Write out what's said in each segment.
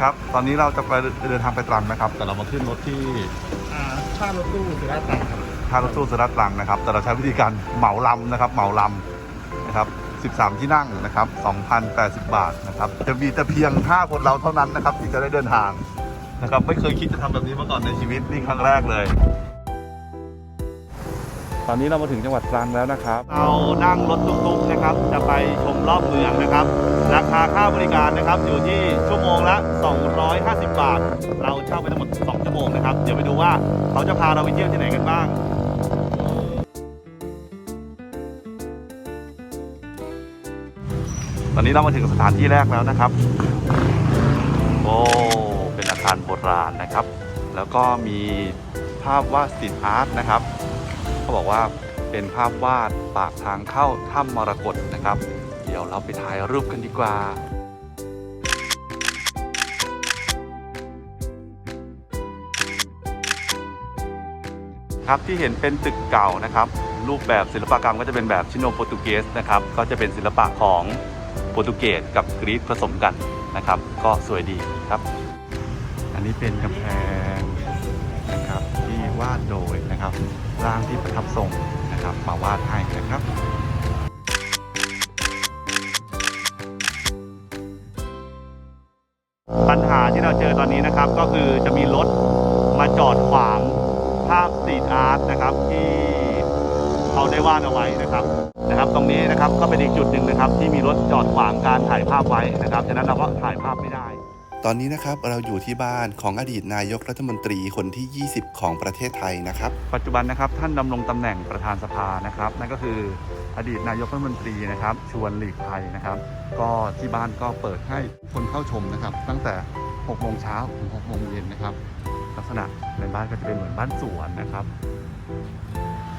นะครับ ตอนนี้เราจะไปเดินทางไปตรังนะครับ แต่เรามาขึ้นรถที่อ่าค่ารถตู้สุราษฎร์ธานีครับท่ารถตู้สุราษฎร์ตรังนะครับ แต่เราใช้วิธีการเหมาลำนะครับ เหมาลำนะครับ 13 ที่นั่งนะครับ 2,080 บาทนะครับ จะมีแต่เพียง 5 คนเราเท่านั้นนะครับที่จะได้เดินทางนะครับ ไม่เคยคิดจะทำแบบนี้มาก่อนในชีวิตนี่ครั้งแรกเลยต อนนี้เรามาถึงจังหวัดตรังแล้วนะครับ เรานั่งรถตุ๊กๆนะครับ จะไปชมรอบเมืองนะครับ ราคาค่าบริการนะครับ อยู่ที่ชั่วโมงละ 250 บาท เราเช่าไปทั้งหมด 2 ชั่วโมงนะครับ เดี๋ยวไปดูว่าเขาจะพาเราไปเที่ยวที่ไหนกันบ้างตอนนี้เรามาถึงสถานที่แรกแล้วนะครับ โอ้ เป็นอาคารโบราณนะครับ แล้วก็มีภาพวาดสตรีทอาร์ตนะครับ เขาบอกว่าเป็นภาพวาดปากทางเข้าถ้ำมรกตนะครับ เดี๋ยวเราไปถ่ายรูปกันดีกว่าครับที่เห็นเป็นตึกเก่านะครับ รูปแบบศิลปกรรมก็จะเป็นแบบชิโนโปรตุเกสนะครับก็จะเป็นศิลปะของโปรตุเกสกับกรีกผสมกันนะครับ ก็สวยดีครับ อันนี้เป็นกำแพงนะครับ วาดโดยนะครับร่างที่ประทับทรงนะครับมาวาดให้นะครับปัญหาที่เราเจอตอนนี้นะครับก็คือจะมีรถมาจอดขวางภาพสตรีทอาร์ตนะครับที่เขาได้วาดเอาไว้นะครับนะครับ ตรงนี้นะครับก็เป็นอีกจุดหนึ่งนะครับ ที่มีรถจอดขวางการถ่ายภาพไว้นะครับฉะนั้นเราก็ถ่ายภาพไม่ได้ ตอนนี้นะครับเราอยู่ที่บ้านของอดีตนายกรัฐมนตรีคนที่ 20 ของประเทศไทยนะครับ ปัจจุบันนะครับท่านดำรงตำแหน่งประธานสภานะครับ นั่นก็คืออดีตนายกรัฐมนตรีนะครับ ชวนหลีกภัยนะครับ ก็ที่บ้านก็เปิดให้คนเข้าชมนะครับ ตั้งแต่6โมงเช้าถึง6โมงเย็นนะครับ ลักษณะในบ้านก็จะเป็นเหมือนบ้านสวนนะครับ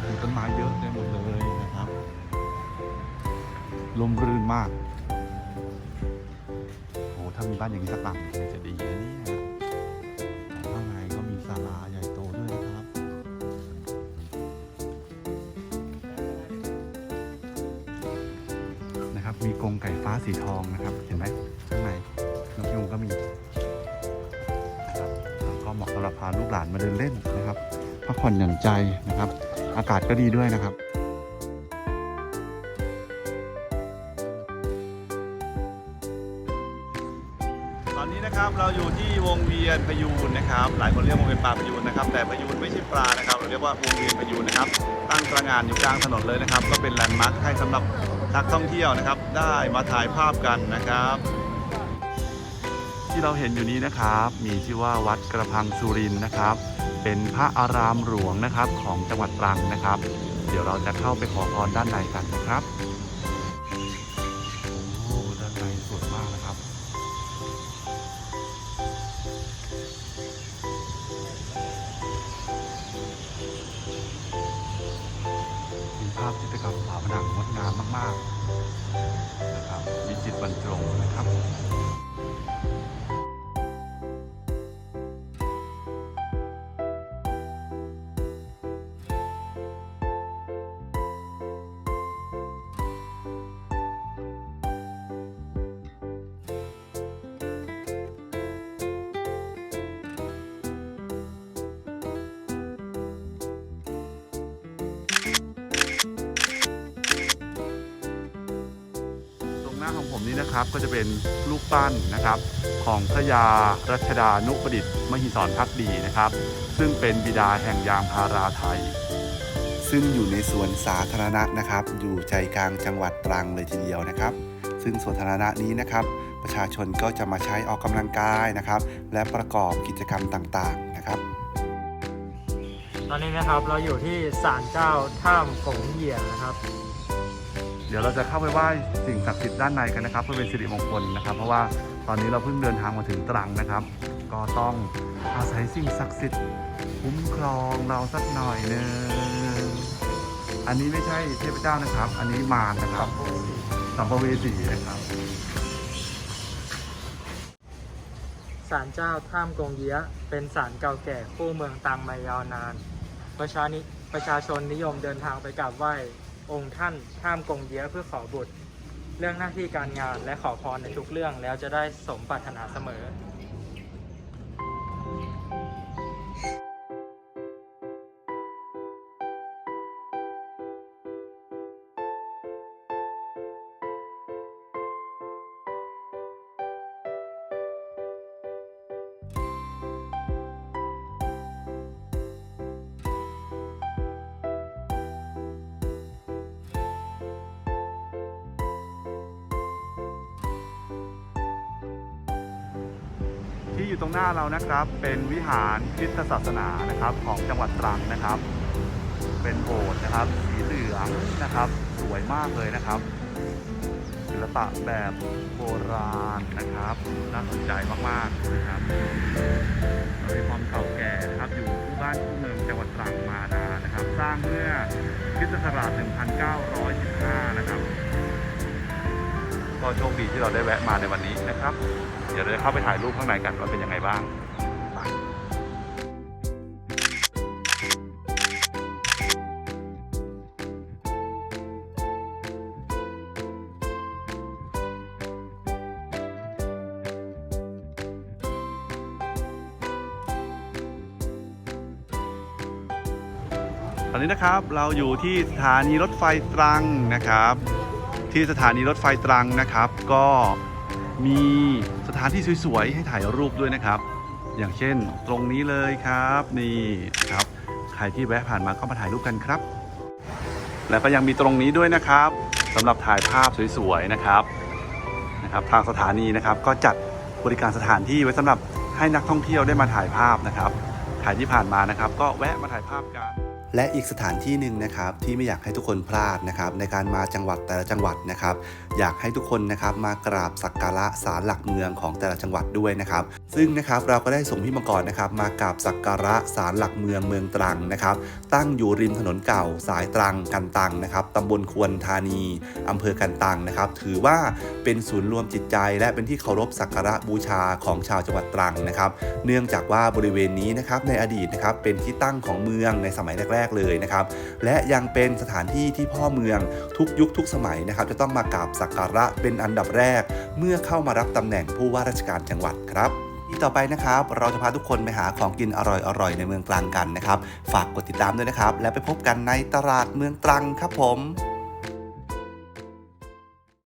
มีต้นไม้เยอะเต็มหมดเลยนะครับลมรื่นมากามีบ้านอย่างนี้สักหลังจะดีนะเนี่ยข้างในก็มีศาลาใหญ่โตด้วยนะครับ นะครับ มีกรงไก่ฟ้าสีทองนะครับ เห็นไหมข้างในนกยุงก็มีนะครับแล้วก็เหมาะสำหรับพาลูกหลานมาเดินเล่นนะครับพักผ่อนหย่อนใจนะครับ อากาศก็ดีด้วยนะครับ อนนี้นะครับเราอยู่ที่วงเวียนพยูนนะครับ หลายคนเรียกวงเวียนปลาพยูนนะครับ แต่พยูนไม่ใช่ปลานะครับ เราเรียกว่าวงเวียนพยูนนะครับ ตั้งตระหงานอยู่กลางถนนเลยนะครับ ก็เป็นแลนด์มาร์คให้สำหรับนักท่องเที่ยวนะครับ ได้มาถ่ายภาพกันนะครับ ที่เราเห็นอยู่นี้นะครับ มีชื่อว่าวัดกระพังสุรินนะครับ เป็นพระอารามหลวงนะครับของจังหวัดตรังนะครับ เดี๋ยวเราจะเข้าไปขอพรด้านในกันนะครับ ผมนี้นะครับก็จะเป็นรูปปั้นนะครับของพระยารัชดานุประดิษฐ์มหิศรพักดีนะครับ ซึ่งเป็นบิดาแห่งยางพาราไทย ซึ่งอยู่ในสวนสาธารณะนะครับ อยู่ใจกลางจังหวัดตรังเลยทีเดียวนะครับ ซึ่งสวนสาธารณะนี้นะครับ ประชาชนก็จะมาใช้ออกกำลังกายนะครับ และประกอบกิจกรรมต่างๆนะครับ ตอนนี้นะครับเราอยู่ที่ศาลเจ้าท่ามกงเหยี่ยนะครับ เดี๋ยวเราจะเข้าไปไหว้สิ่งศักดิ์สิทธิ์ด้านในกันนะครับ เพื่อเป็นสิริมงคลนะครับ เพราะว่าตอนนี้เราเพิ่งเดินทางมาถึงตรังนะครับ ก็ต้องอาศัยสิ่งศักดิ์สิทธิ์คุ้มครองเราสักหน่อยนึงอันนี้ไม่ใช่เทพเจ้านะครับ อันนี้มารนะครับสัมภเวสีนะครับศาลเจ้าท่ามกงเยี้ยะเป็นศาลเก่าแก่คู่เมืองตังมายาวนาน ประชานิประชาชนนิยมเดินทางไปกราบไหว้ องค์ท่านท่ามกงเยี้ยะเพื่อขอบุตร เรื่องหน้าที่การงานและขอพรในทุกเรื่องแล้วจะได้สมปรารถนาเสมอ ที่อยู่ตรงหน้าเรานะครับ เป็นวิหารคริสตศาสนานะครับของจังหวัดตรังนะครับ เป็นโบสถ์นะครับ สีเหลืองนะครับ สวยมากเลยนะครับ ศิลปะแบบโบราณนะครับน่าสนใจมากๆนะครับมีความเก่าแก่นะครับอยู่คู่บ้านคู่เมืองจังหวัดตรังมานานนะครับ สร้างเมื่อคริสตศักราช1915 นะครับ ก็โชคดีที่เราได้แวะมาในวันนี้นะครับ เดี๋ยวเราจะเข้าไปถ่ายรูปข้างในกันว่าเป็นยังไงบ้างตอนนี้นะครับเราอยู่ที่สถานีรถไฟตรังนะครับ ที่สถานีรถไฟตรังนะครับ ก็มีสถานที่สวยๆ ให้ถ่ายรูปด้วยนะครับ อย่างเช่นตรงนี้เลยครับนี่ครับ ใครที่แวะผ่านมาก็มาถ่ายรูปกันครับ แล้วก็ยังมีตรงนี้ด้วยนะครับสำหรับถ่ายภาพสวยๆนะครับนะครับทางสถานีนะครับก็จัดบริการสถานที่ไว้สำหรับให้นักท่องเที่ยวได้มาถ่ายภาพนะครับ ใครที่ผ่านมานะครับ ก็แวะมาถ่ายภาพกัน และอีกสถานที่หนึ่งนะครับที่ไม่อยากให้ทุกคนพลาดนะครับในการมาจังหวัดแต่ละจังหวัดนะครับ อยากให้ทุกคนนะครับมากราบสักการะศาลหลักเมืองของแต่ละจังหวัดด้วยนะครับ ซึ่งนะครับเราก็ได้ส่งพี่มังกรนะครับมากราบสักการะศาลหลักเมืองเมืองตรังนะครับ ตั้งอยู่ริมถนนเก่าสายตรังกันตังนะครับตำบลควนธานีอำเภอกันตังนะครับ ถือว่าเป็นศูนย์รวมจิตใจ และเป็นที่เคารพสักการะบูชาของชาวจังหวัดตรังนะครับ เนื่องจากว่าบริเวณนี้นะครับในอดีตนะครับเป็นที่ตั้งของเมืองในสมัยแรก ๆ เลยนะครับ และยังเป็นสถานที่ที่พ่อเมืองทุกยุคทุกสมัยนะครับ จะต้องมากราบสักการะเป็นอันดับแรก เมื่อเข้ามารับตำแหน่งผู้ว่าราชการจังหวัดครับ ที่ต่อไปนะครับเราจะพาทุกคนไปหาของกินอร่อยๆในเมืองตรังกันนะครับ ฝากกดติดตามด้วยนะครับ แล้วไปพบกันในตลาดเมืองตรังครับผม